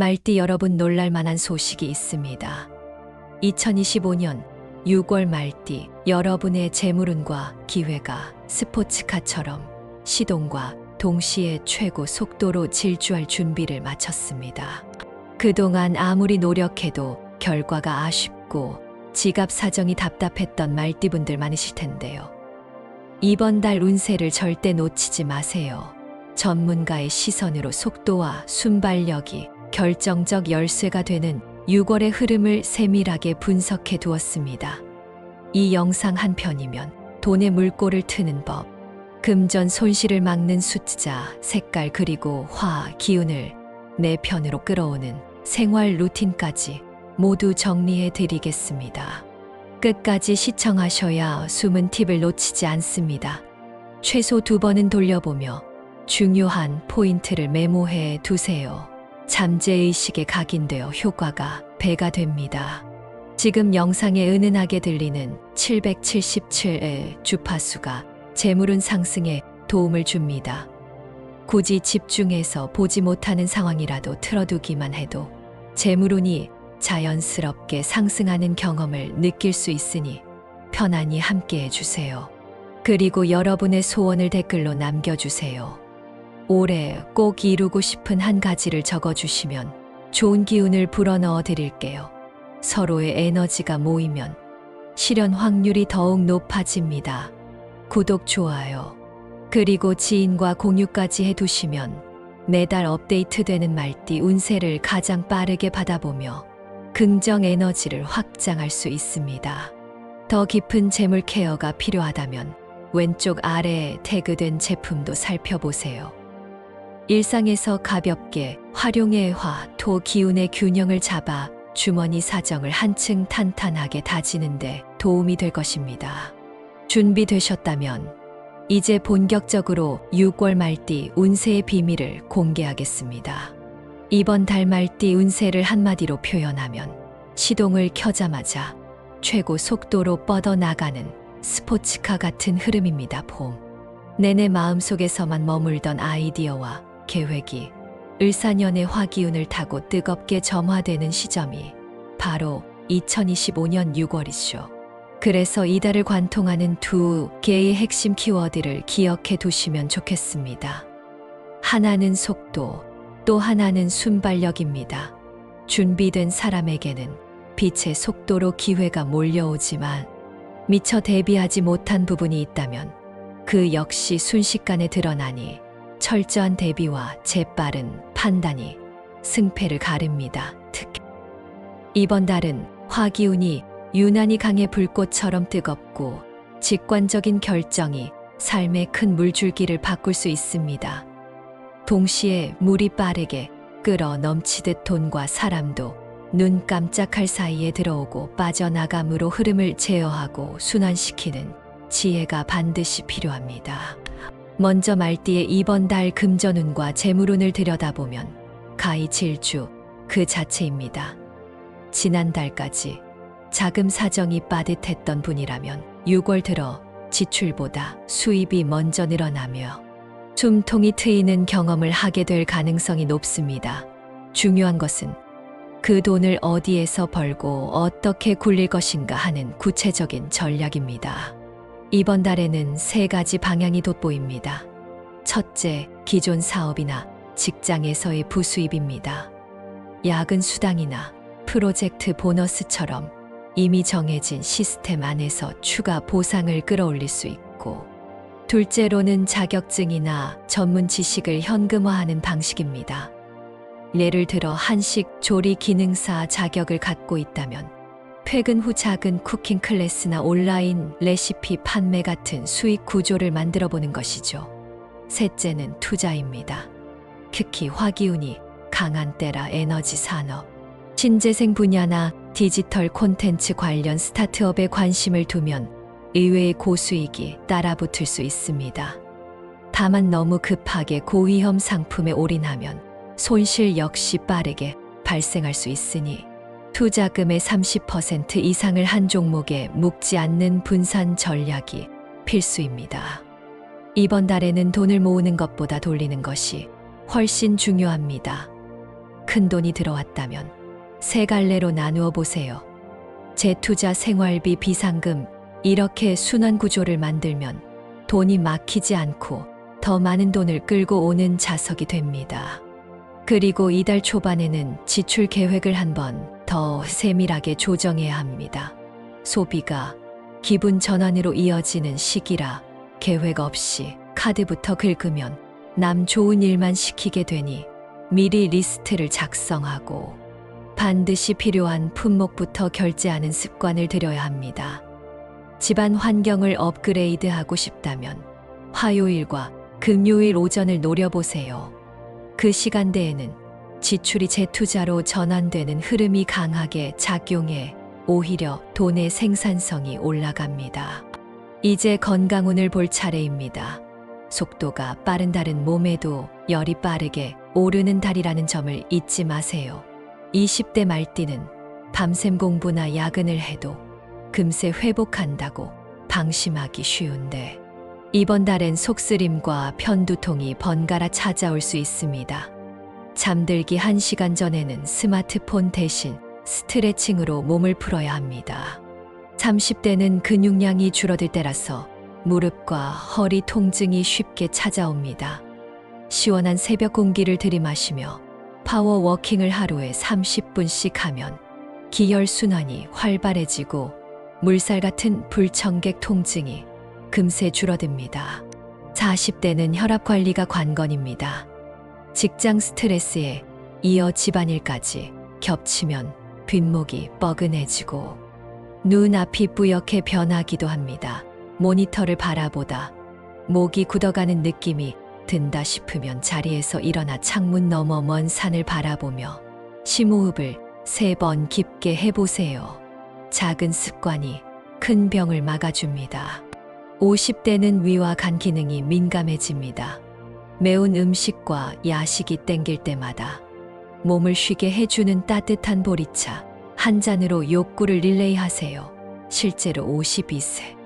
말띠 여러분 놀랄만한 소식이 있습니다. 2025년 6월 말띠 여러분의 재물운과 기회가 스포츠카처럼 시동과 동시에 최고 속도로 질주할 준비를 마쳤습니다. 그동안 아무리 노력해도 결과가 아쉽고 지갑 사정이 답답했던 말띠분들 많으실 텐데요. 이번 달 운세를 절대 놓치지 마세요. 전문가의 시선으로 속도와 순발력이 결정적 열쇠가 되는 6월의 흐름을 세밀하게 분석해 두었습니다. 이 영상 한 편이면 돈의 물꼬를 트는 법, 금전 손실을 막는 숫자, 색깔 그리고 화, 기운을 내 편으로 끌어오는 생활 루틴까지 모두 정리해 드리겠습니다. 끝까지 시청하셔야 숨은 팁을 놓치지 않습니다. 최소 두 번은 돌려보며 중요한 포인트를 메모해 두세요. 잠재의식에 각인되어 효과가 배가 됩니다. 지금 영상에 은은하게 들리는 777의 주파수가 재물운 상승에 도움을 줍니다. 굳이 집중해서 보지 못하는 상황이라도 틀어두기만 해도 재물운이 자연스럽게 상승하는 경험을 느낄 수 있으니 편안히 함께 해주세요. 그리고 여러분의 소원을 댓글로 남겨주세요. 올해 꼭 이루고 싶은 한 가지를 적어주시면 좋은 기운을 불어넣어 드릴게요. 서로의 에너지가 모이면 실현 확률이 더욱 높아집니다. 구독, 좋아요. 그리고 지인과 공유까지 해두시면 매달 업데이트되는 말띠 운세를 가장 빠르게 받아보며 긍정 에너지를 확장할 수 있습니다. 더 깊은 재물 케어가 필요하다면 왼쪽 아래에 태그된 제품도 살펴보세요. 일상에서 가볍게 활용의 화, 토 기운의 균형을 잡아 주머니 사정을 한층 탄탄하게 다지는데 도움이 될 것입니다. 준비되셨다면 이제 본격적으로 6월 말띠 운세의 비밀을 공개하겠습니다. 이번 달 말띠 운세를 한마디로 표현하면 시동을 켜자마자 최고 속도로 뻗어나가는 스포츠카 같은 흐름입니다. 봄. 내내 마음속에서만 머물던 아이디어와 계획이 을사년의 화기운을 타고 뜨겁게 점화되는 시점이 바로 2025년 6월이죠. 그래서 이달을 관통하는 두 개의 핵심 키워드를 기억해 두시면 좋겠습니다. 하나는 속도, 또 하나는 순발력입니다. 준비된 사람에게는 빛의 속도로 기회가 몰려오지만 미처 대비하지 못한 부분이 있다면 그 역시 순식간에 드러나니 철저한 대비와 재빠른 판단이 승패를 가릅니다. 특히 이번 달은 화기운이 유난히 강해 불꽃처럼 뜨겁고 직관적인 결정이 삶의 큰 물줄기를 바꿀 수 있습니다. 동시에 물이 빠르게 끌어 넘치듯 돈과 사람도 눈 깜짝할 사이에 들어오고 빠져나감으로 흐름을 제어하고 순환시키는 지혜가 반드시 필요합니다. 먼저 말띠의 이번 달 금전운과 재물운을 들여다보면 가히 질주 그 자체입니다. 지난달까지 자금 사정이 빠듯했던 분이라면 6월 들어 지출보다 수입이 먼저 늘어나며 숨통이 트이는 경험을 하게 될 가능성이 높습니다. 중요한 것은 그 돈을 어디에서 벌고 어떻게 굴릴 것인가 하는 구체적인 전략입니다. 이번 달에는 세 가지 방향이 돋보입니다. 첫째, 기존 사업이나 직장에서의 부수입입니다. 야근 수당이나 프로젝트 보너스처럼 이미 정해진 시스템 안에서 추가 보상을 끌어올릴 수 있고, 둘째로는 자격증이나 전문 지식을 현금화하는 방식입니다. 예를 들어 한식 조리 기능사 자격을 갖고 있다면 퇴근 후 작은 쿠킹 클래스나 온라인 레시피 판매 같은 수익 구조를 만들어 보는 것이죠. 셋째는 투자입니다. 특히 화기운이 강한 때라 에너지 산업, 신재생 분야나 디지털 콘텐츠 관련 스타트업에 관심을 두면 의외의 고수익이 따라붙을 수 있습니다. 다만 너무 급하게 고위험 상품에 올인하면 손실 역시 빠르게 발생할 수 있으니 투자금의 30% 이상을 한 종목에 묶지 않는 분산 전략이 필수입니다. 이번 달에는 돈을 모으는 것보다 돌리는 것이 훨씬 중요합니다. 큰 돈이 들어왔다면 세 갈래로 나누어 보세요. 재투자 생활비 비상금 이렇게 순환 구조를 만들면 돈이 막히지 않고 더 많은 돈을 끌고 오는 자석이 됩니다. 그리고 이달 초반에는 지출 계획을 한 번 더 세밀하게 조정해야 합니다. 소비가 기분 전환으로 이어지는 시기라 계획 없이 카드부터 긁으면 남 좋은 일만 시키게 되니 미리 리스트를 작성하고 반드시 필요한 품목부터 결제하는 습관을 들여야 합니다. 집안 환경을 업그레이드하고 싶다면 화요일과 금요일 오전을 노려보세요. 그 시간대에는 지출이 재투자로 전환되는 흐름이 강하게 작용해 오히려 돈의 생산성이 올라갑니다. 이제 건강운을 볼 차례입니다. 속도가 빠른 달은 몸에도 열이 빠르게 오르는 달이라는 점을 잊지 마세요. 20대 말띠는 밤샘 공부나 야근을 해도 금세 회복한다고 방심하기 쉬운데 이번 달엔 속쓰림과 편두통이 번갈아 찾아올 수 있습니다. 잠들기 1시간 전에는 스마트폰 대신 스트레칭으로 몸을 풀어야 합니다. 30대는 근육량이 줄어들 때라서 무릎과 허리 통증이 쉽게 찾아옵니다. 시원한 새벽 공기를 들이마시며 파워워킹을 하루에 30분씩 하면 기혈순환이 활발해지고 물살 같은 불청객 통증이 금세 줄어듭니다. 40대는 혈압 관리가 관건입니다. 직장 스트레스에 이어 집안일까지 겹치면 뒷목이 뻐근해지고 눈앞이 뿌옇게 변하기도 합니다. 모니터를 바라보다 목이 굳어가는 느낌이 든다 싶으면 자리에서 일어나 창문 너머 먼 산을 바라보며 심호흡을 세 번 깊게 해보세요. 작은 습관이 큰 병을 막아줍니다. 50대는 위와 간 기능이 민감해집니다. 매운 음식과 야식이 땡길 때마다 몸을 쉬게 해주는 따뜻한 보리차 한 잔으로 욕구를 릴레이하세요. 실제로 52세.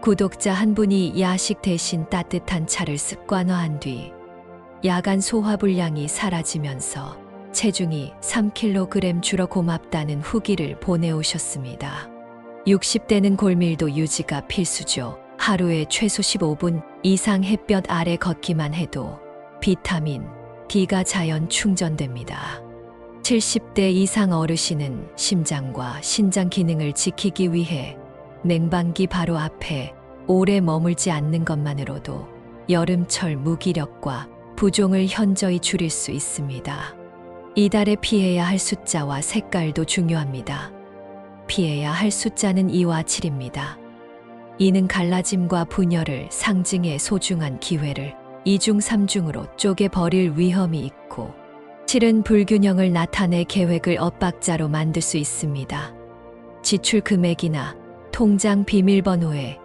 구독자 한 분이 야식 대신 따뜻한 차를 습관화한 뒤 야간 소화불량이 사라지면서 체중이 3kg 줄어 고맙다는 후기를 보내오셨습니다. 60대는 골밀도 유지가 필수죠. 하루에 최소 15분 이상 햇볕 아래 걷기만 해도 비타민 D가 자연 충전됩니다. 70대 이상 어르신은 심장과 신장 기능을 지키기 위해 냉방기 바로 앞에 오래 머물지 않는 것만으로도 여름철 무기력과 부종을 현저히 줄일 수 있습니다. 이달에 피해야 할 숫자와 색깔도 중요합니다. 피해야 할 숫자는 2와 7입니다. 이는 갈라짐과 분열을 상징해 소중한 기회를 2중 3중으로 쪼개 버릴 위험이 있고 7은 불균형을 나타내 계획을 엇박자로 만들 수 있습니다. 지출 금액이나 통장 비밀번호에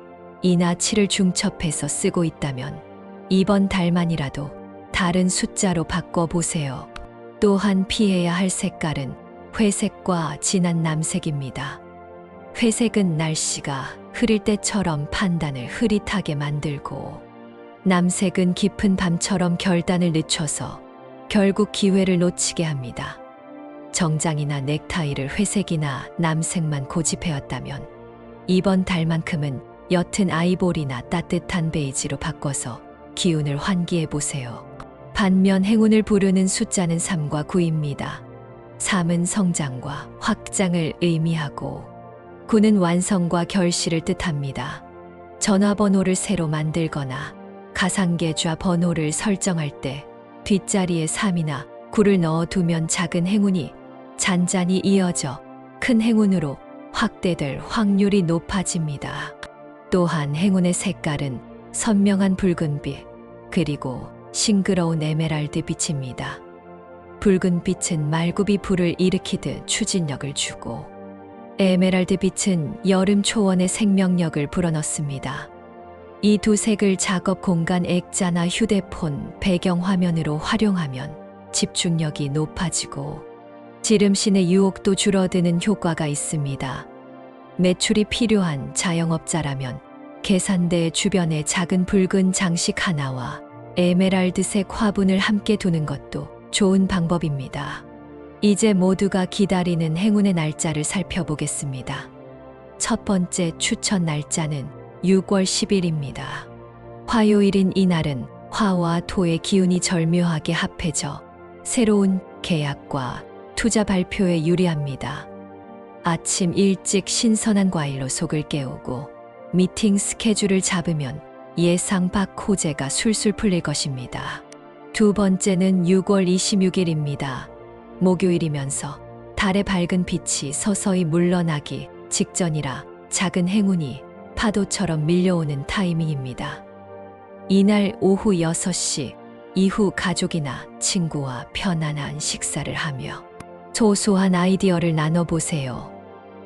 이나 7을 중첩해서 쓰고 있다면 이번 달만이라도 다른 숫자로 바꿔보세요. 또한 피해야 할 색깔은 회색과 진한 남색입니다. 회색은 날씨가 흐릴 때처럼 판단을 흐릿하게 만들고 남색은 깊은 밤처럼 결단을 늦춰서 결국 기회를 놓치게 합니다. 정장이나 넥타이를 회색이나 남색만 고집해왔다면 이번 달만큼은 옅은 아이보리나 따뜻한 베이지로 바꿔서 기운을 환기해 보세요. 반면 행운을 부르는 숫자는 3과 9입니다. 3은 성장과 확장을 의미하고 9는 완성과 결실을 뜻합니다. 전화번호를 새로 만들거나 가상계좌 번호를 설정할 때 뒷자리에 3이나 9를 넣어두면 작은 행운이 잔잔히 이어져 큰 행운으로 확대될 확률이 높아집니다. 또한 행운의 색깔은 선명한 붉은빛 그리고 싱그러운 에메랄드 빛입니다. 붉은 빛은 말굽이 불을 일으키듯 추진력을 주고 에메랄드 빛은 여름 초원의 생명력을 불어넣습니다. 이 두 색을 작업 공간 액자나 휴대폰 배경 화면으로 활용하면 집중력이 높아지고 지름신의 유혹도 줄어드는 효과가 있습니다. 매출이 필요한 자영업자라면 계산대 주변에 작은 붉은 장식 하나와 에메랄드색 화분을 함께 두는 것도 좋은 방법입니다. 이제 모두가 기다리는 행운의 날짜를 살펴보겠습니다. 첫 번째 추천 날짜는 6월 10일입니다. 화요일인 이날은 화와 토의 기운이 절묘하게 합해져 새로운 계약과 투자 발표에 유리합니다. 아침 일찍 신선한 과일로 속을 깨우고 미팅 스케줄을 잡으면 예상 밖 호재가 술술 풀릴 것입니다. 두 번째는 6월 26일입니다. 목요일이면서 달의 밝은 빛이 서서히 물러나기 직전이라 작은 행운이 파도처럼 밀려오는 타이밍입니다. 이날 오후 6시 이후 가족이나 친구와 편안한 식사를 하며 소소한 아이디어를 나눠보세요.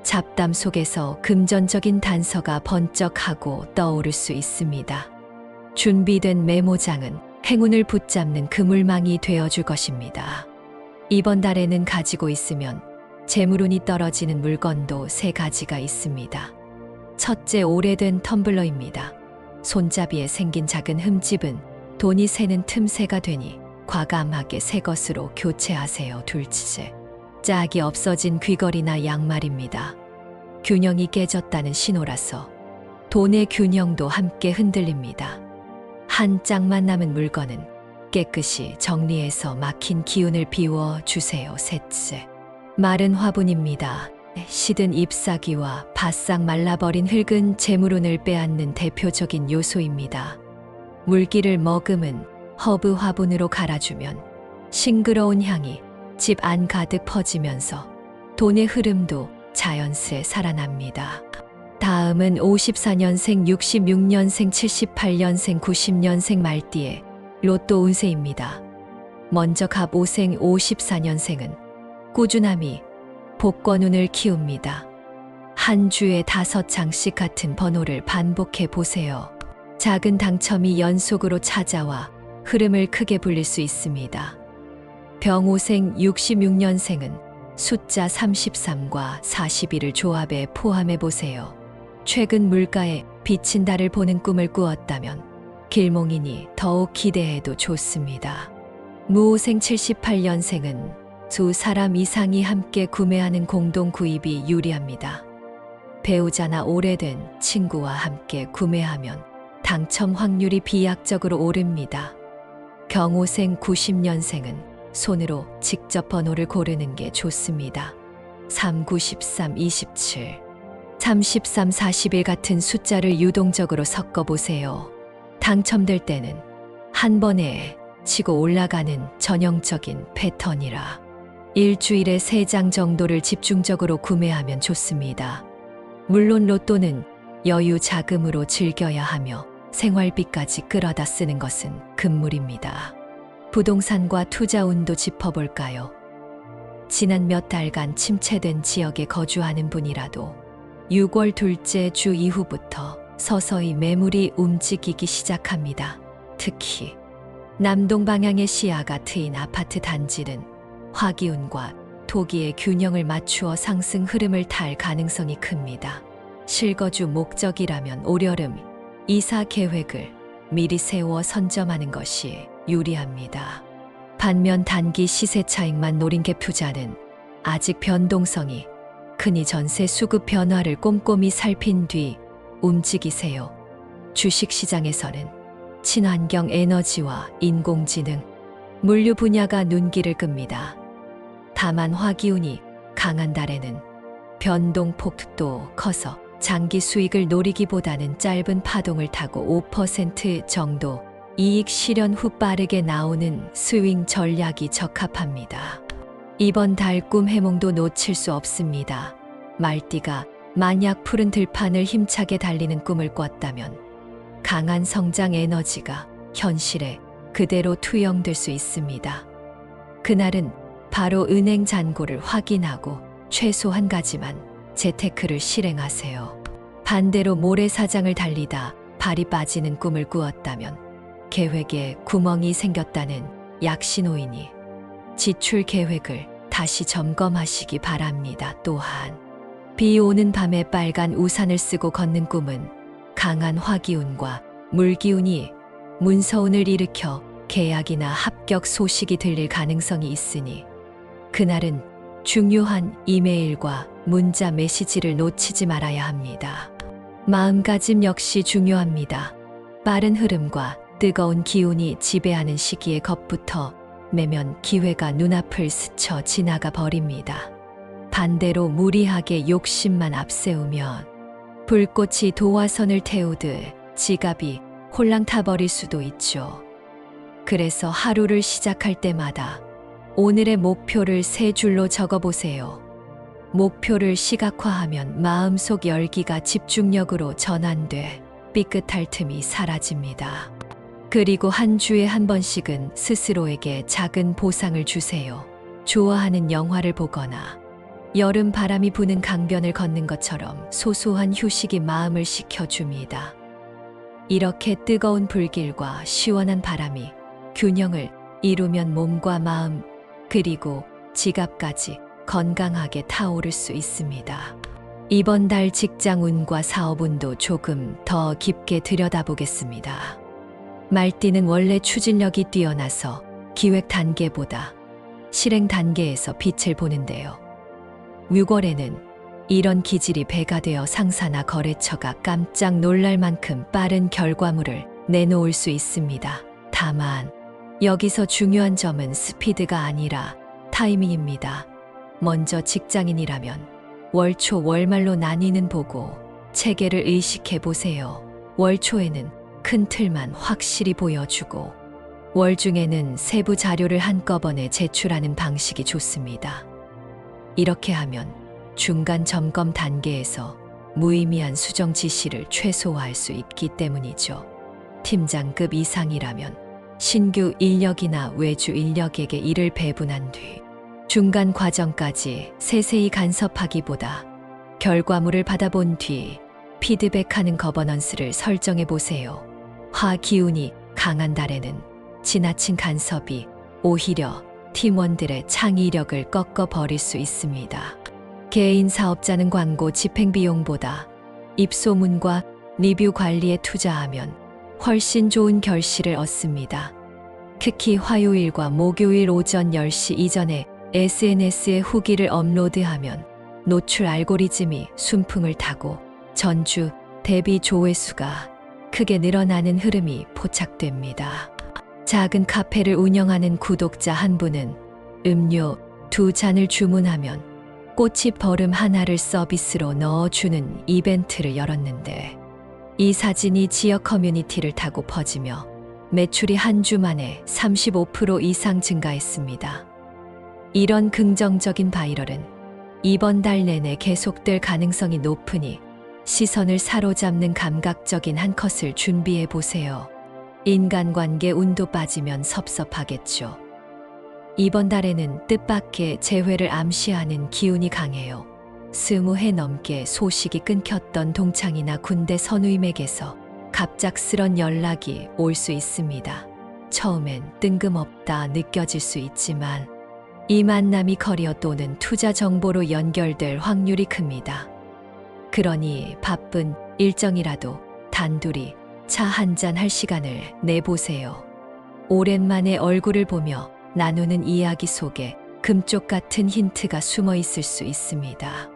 잡담 속에서 금전적인 단서가 번쩍하고 떠오를 수 있습니다. 준비된 메모장은 행운을 붙잡는 그물망이 되어줄 것입니다. 이번 달에는 가지고 있으면 재물운이 떨어지는 물건도 세 가지가 있습니다. 첫째 오래된 텀블러입니다. 손잡이에 생긴 작은 흠집은 돈이 새는 틈새가 되니 과감하게 새 것으로 교체하세요. 둘째, 짝이 없어진 귀걸이나 양말입니다. 균형이 깨졌다는 신호라서 돈의 균형도 함께 흔들립니다. 한 짝만 남은 물건은 깨끗이 정리해서 막힌 기운을 비워 주세요. 셋째, 마른 화분입니다. 시든 잎사귀와 바싹 말라버린 흙은 재물운을 빼앗는 대표적인 요소입니다. 물기를 머금은 허브 화분으로 갈아주면 싱그러운 향이 집 안 가득 퍼지면서 돈의 흐름도 자연스레 살아납니다. 다음은 54년생, 66년생, 78년생, 90년생 말띠의 로또 운세입니다. 먼저 갑 5생 54년생은 꾸준함이 복권운을 키웁니다. 한 주에 다섯 장씩 같은 번호를 반복해 보세요. 작은 당첨이 연속으로 찾아와 흐름을 크게 불릴 수 있습니다. 병오생 66년생은 숫자 33과 41을 조합해 포함해 보세요. 최근 물가에 비친 달을 보는 꿈을 꾸었다면 길몽이니 더욱 기대해도 좋습니다. 무오생 78년생은 두 사람 이상이 함께 구매하는 공동 구입이 유리합니다. 배우자나 오래된 친구와 함께 구매하면 당첨 확률이 비약적으로 오릅니다. 경호생 90년생은 손으로 직접 번호를 고르는 게 좋습니다. 3, 9, 13, 27, 33, 41 같은 숫자를 유동적으로 섞어보세요. 당첨될 때는 한 번에 치고 올라가는 전형적인 패턴이라 일주일에 3장 정도를 집중적으로 구매하면 좋습니다. 물론 로또는 여유 자금으로 즐겨야 하며 생활비까지 끌어다 쓰는 것은 금물입니다. 부동산과 투자 운도 짚어볼까요? 지난 몇 달간 침체된 지역에 거주하는 분이라도 6월 둘째 주 이후부터 서서히 매물이 움직이기 시작합니다. 특히 남동 방향의 시야가 트인 아파트 단지는 화기운과 토기의 균형을 맞추어 상승 흐름을 탈 가능성이 큽니다. 실거주 목적이라면 올여름 이사 계획을 미리 세워 선점하는 것이 유리합니다. 반면 단기 시세 차익만 노린 갭투자는 아직 변동성이 크니 전세 수급 변화를 꼼꼼히 살핀 뒤 움직이세요. 주식 시장에서는 친환경 에너지와 인공지능, 물류 분야가 눈길을 끕니다. 다만 화기운이 강한 달에는 변동폭도 커서 장기 수익을 노리기보다는 짧은 파동을 타고 5% 정도 이익 실현 후 빠르게 나오는 스윙 전략이 적합합니다. 이번 달 꿈 해몽도 놓칠 수 없습니다. 말띠가 만약 푸른 들판을 힘차게 달리는 꿈을 꿨다면 강한 성장 에너지가 현실에 그대로 투영될 수 있습니다. 그날은 바로 은행 잔고를 확인하고 최소 한 가지만 재테크를 실행하세요. 반대로 모래사장을 달리다 발이 빠지는 꿈을 꾸었다면 계획에 구멍이 생겼다는 약신호이니 지출 계획을 다시 점검하시기 바랍니다. 또한 비 오는 밤에 빨간 우산을 쓰고 걷는 꿈은 강한 화기운과 물기운이 문서운을 일으켜 계약이나 합격 소식이 들릴 가능성이 있으니 그날은 중요한 이메일과 문자 메시지를 놓치지 말아야 합니다. 마음가짐 역시 중요합니다. 빠른 흐름과 뜨거운 기운이 지배하는 시기에 겁부터 매면 기회가 눈앞을 스쳐 지나가 버립니다. 반대로 무리하게 욕심만 앞세우면 불꽃이 도화선을 태우듯 지갑이 홀랑 타버릴 수도 있죠. 그래서 하루를 시작할 때마다 오늘의 목표를 세 줄로 적어보세요. 목표를 시각화하면 마음속 열기가 집중력으로 전환돼 삐끗할 틈이 사라집니다. 그리고 한 주에 한 번씩은 스스로에게 작은 보상을 주세요. 좋아하는 영화를 보거나 여름 바람이 부는 강변을 걷는 것처럼 소소한 휴식이 마음을 식혀줍니다. 이렇게 뜨거운 불길과 시원한 바람이 균형을 이루면 몸과 마음 그리고 지갑까지 건강하게 타오를 수 있습니다. 이번 달 직장 운과 사업 운도 조금 더 깊게 들여다보겠습니다. 말띠는 원래 추진력이 뛰어나서 기획 단계보다 실행 단계에서 빛을 보는데요. 6월에는 이런 기질이 배가 되어 상사나 거래처가 깜짝 놀랄 만큼 빠른 결과물을 내놓을 수 있습니다. 다만 여기서 중요한 점은 스피드가 아니라 타이밍입니다. 먼저 직장인이라면 월초 월말로 나뉘는 보고 체계를 의식해 보세요. 월초에는 큰 틀만 확실히 보여주고 월 중에는 세부 자료를 한꺼번에 제출하는 방식이 좋습니다. 이렇게 하면 중간 점검 단계에서 무의미한 수정 지시를 최소화할 수 있기 때문이죠. 팀장급 이상이라면 신규 인력이나 외주 인력에게 일을 배분한 뒤 중간 과정까지 세세히 간섭하기보다 결과물을 받아본 뒤 피드백하는 거버넌스를 설정해 보세요. 화 기운이 강한 달에는 지나친 간섭이 오히려 팀원들의 창의력을 꺾어 버릴 수 있습니다. 개인 사업자는 광고 집행 비용보다 입소문과 리뷰 관리에 투자하면 훨씬 좋은 결실을 얻습니다. 특히 화요일과 목요일 오전 10시 이전에 SNS에 후기를 업로드하면 노출 알고리즘이 순풍을 타고 전주 대비 조회수가 크게 늘어나는 흐름이 포착됩니다. 작은 카페를 운영하는 구독자 한 분은 음료 두 잔을 주문하면 꼬치 버름 하나를 서비스로 넣어주는 이벤트를 열었는데 이 사진이 지역 커뮤니티를 타고 퍼지며 매출이 한 주 만에 35% 이상 증가했습니다. 이런 긍정적인 바이럴은 이번 달 내내 계속될 가능성이 높으니 시선을 사로잡는 감각적인 한 컷을 준비해 보세요. 인간관계 운도 빠지면 섭섭하겠죠. 이번 달에는 뜻밖의 재회를 암시하는 기운이 강해요. 스무 해 넘게 소식이 끊겼던 동창이나 군대 선우임에게서 갑작스런 연락이 올 수 있습니다. 처음엔 뜬금없다 느껴질 수 있지만 이 만남이 커리어 또는 투자 정보로 연결될 확률이 큽니다. 그러니 바쁜 일정이라도 단둘이 차 한 잔 할 시간을 내보세요. 오랜만에 얼굴을 보며 나누는 이야기 속에 금쪽 같은 힌트가 숨어 있을 수 있습니다.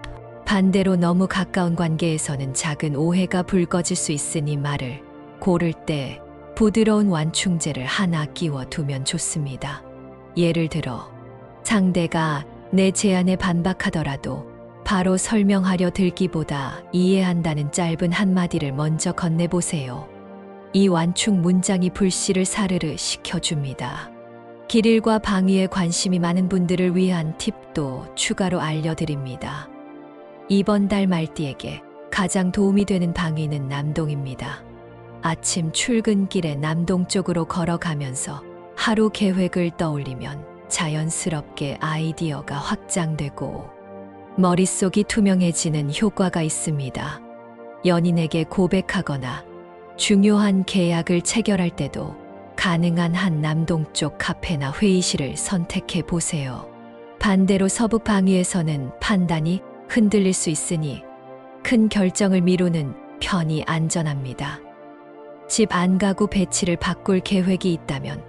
반대로 너무 가까운 관계에서는 작은 오해가 불거질 수 있으니 말을 고를 때 부드러운 완충제를 하나 끼워 두면 좋습니다. 예를 들어 상대가 내 제안에 반박하더라도 바로 설명하려 들기보다 이해한다는 짧은 한마디를 먼저 건네보세요. 이 완충 문장이 불씨를 사르르 식혀줍니다. 길일과 방위에 관심이 많은 분들을 위한 팁도 추가로 알려드립니다. 이번 달 말띠에게 가장 도움이 되는 방위는 남동입니다. 아침 출근길에 남동 쪽으로 걸어가면서 하루 계획을 떠올리면 자연스럽게 아이디어가 확장되고 머릿속이 투명해지는 효과가 있습니다. 연인에게 고백하거나 중요한 계약을 체결할 때도 가능한 한 남동쪽 카페나 회의실을 선택해 보세요. 반대로 서부 방위에서는 판단이 흔들릴 수 있으니 큰 결정을 미루는 편이 안전합니다. 집 안가구 배치를 바꿀 계획이 있다면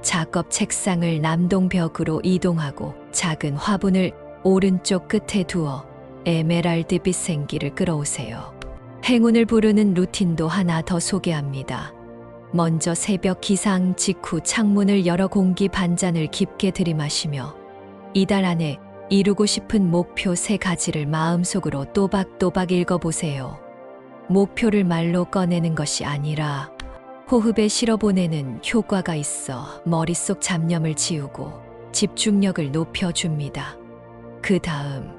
작업 책상을 남동 벽으로 이동하고 작은 화분을 오른쪽 끝에 두어 에메랄드빛 생기를 끌어오세요. 행운을 부르는 루틴도 하나 더 소개합니다. 먼저 새벽 기상 직후 창문을 열어 공기 반잔을 깊게 들이마시며 이달 안에 이루고 싶은 목표 세 가지를 마음속으로 또박또박 읽어보세요. 목표를 말로 꺼내는 것이 아니라 호흡에 실어보내는 효과가 있어 머릿속 잡념을 지우고 집중력을 높여줍니다. 그 다음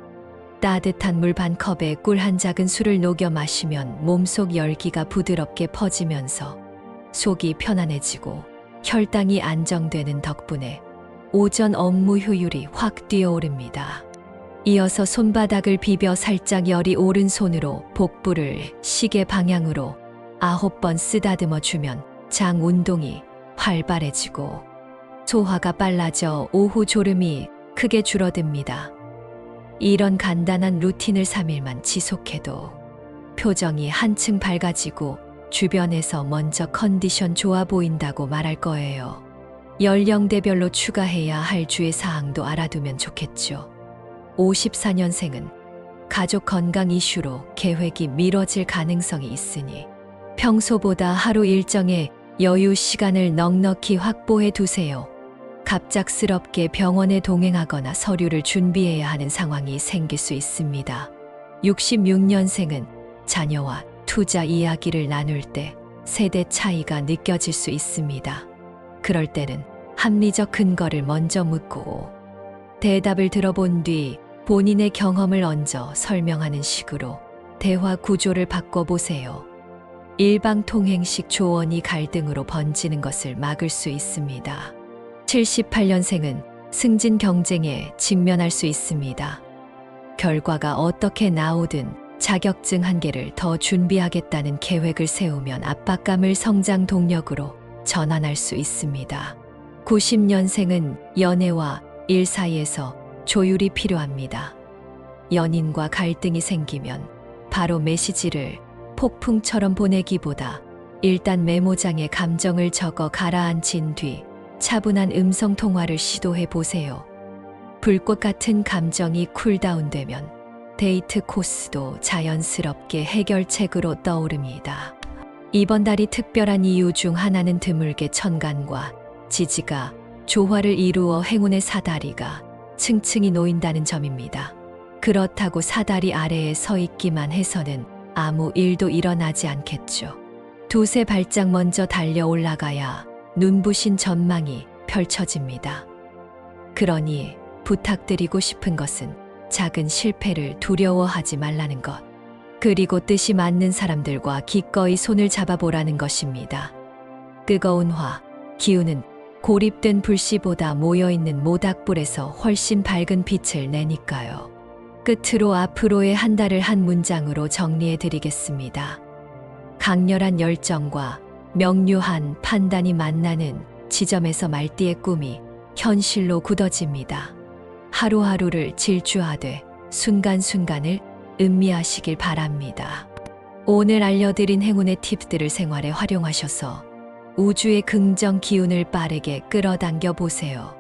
따뜻한 물 반 컵에 꿀 한 작은 술을 녹여 마시면 몸속 열기가 부드럽게 퍼지면서 속이 편안해지고 혈당이 안정되는 덕분에 오전 업무 효율이 확 뛰어오릅니다. 이어서 손바닥을 비벼 살짝 열이 오른 손으로 복부를 시계 방향으로 아홉 번 쓰다듬어 주면 장 운동이 활발해지고 소화가 빨라져 오후 졸음이 크게 줄어듭니다. 이런 간단한 루틴을 3일만 지속해도 표정이 한층 밝아지고 주변에서 먼저 컨디션 좋아 보인다고 말할 거예요. 연령대별로 추가해야 할 주의 사항도 알아두면 좋겠죠. 54년생은 가족 건강 이슈로 계획이 미뤄질 가능성이 있으니 평소보다 하루 일정에 여유 시간을 넉넉히 확보해 두세요. 갑작스럽게 병원에 동행하거나 서류를 준비해야 하는 상황이 생길 수 있습니다. 66년생은 자녀와 투자 이야기를 나눌 때 세대 차이가 느껴질 수 있습니다. 그럴 때는 합리적 근거를 먼저 묻고 대답을 들어본 뒤 본인의 경험을 얹어 설명하는 식으로 대화 구조를 바꿔보세요. 일방통행식 조언이 갈등으로 번지는 것을 막을 수 있습니다. 78년생은 승진 경쟁에 직면할 수 있습니다. 결과가 어떻게 나오든 자격증 한 개를 더 준비하겠다는 계획을 세우면 압박감을 성장 동력으로 전환할 수 있습니다. 90년생은 연애와 일 사이에서 조율이 필요합니다. 연인과 갈등이 생기면 바로 메시지를 폭풍처럼 보내기보다 일단 메모장에 감정을 적어 가라앉힌 뒤 차분한 음성 통화를 시도해 보세요. 불꽃 같은 감정이 쿨다운되면 데이트 코스도 자연스럽게 해결책으로 떠오릅니다. 이번 달이 특별한 이유 중 하나는 드물게 천간과 지지가 조화를 이루어 행운의 사다리가 층층이 놓인다는 점입니다. 그렇다고 사다리 아래에 서 있기만 해서는 아무 일도 일어나지 않겠죠. 두세 발짝 먼저 달려 올라가야 눈부신 전망이 펼쳐집니다. 그러니 부탁드리고 싶은 것은 작은 실패를 두려워하지 말라는 것. 그리고 뜻이 맞는 사람들과 기꺼이 손을 잡아보라는 것입니다. 뜨거운 화, 기운은 고립된 불씨보다 모여있는 모닥불에서 훨씬 밝은 빛을 내니까요. 끝으로 앞으로의 한 달을 한 문장으로 정리해 드리겠습니다. 강렬한 열정과 명료한 판단이 만나는 지점에서 말띠의 꿈이 현실로 굳어집니다. 하루하루를 질주하되 순간순간을 음미하시길 바랍니다. 오늘 알려드린 행운의 팁들을 생활에 활용하셔서 우주의 긍정 기운을 빠르게 끌어당겨 보세요.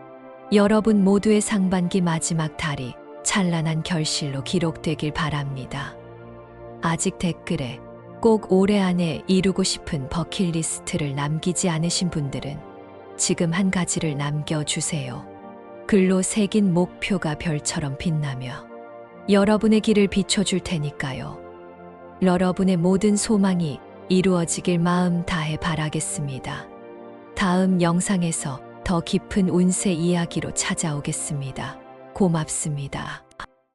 여러분 모두의 상반기 마지막 달이 찬란한 결실로 기록되길 바랍니다. 아직 댓글에 꼭 올해 안에 이루고 싶은 버킷리스트를 남기지 않으신 분들은 지금 한 가지를 남겨주세요. 글로 새긴 목표가 별처럼 빛나며 여러분의 길을 비춰줄 테니까요. 여러분의 모든 소망이 이루어지길 마음 다해 바라겠습니다. 다음 영상에서 더 깊은 운세 이야기로 찾아오겠습니다. 고맙습니다.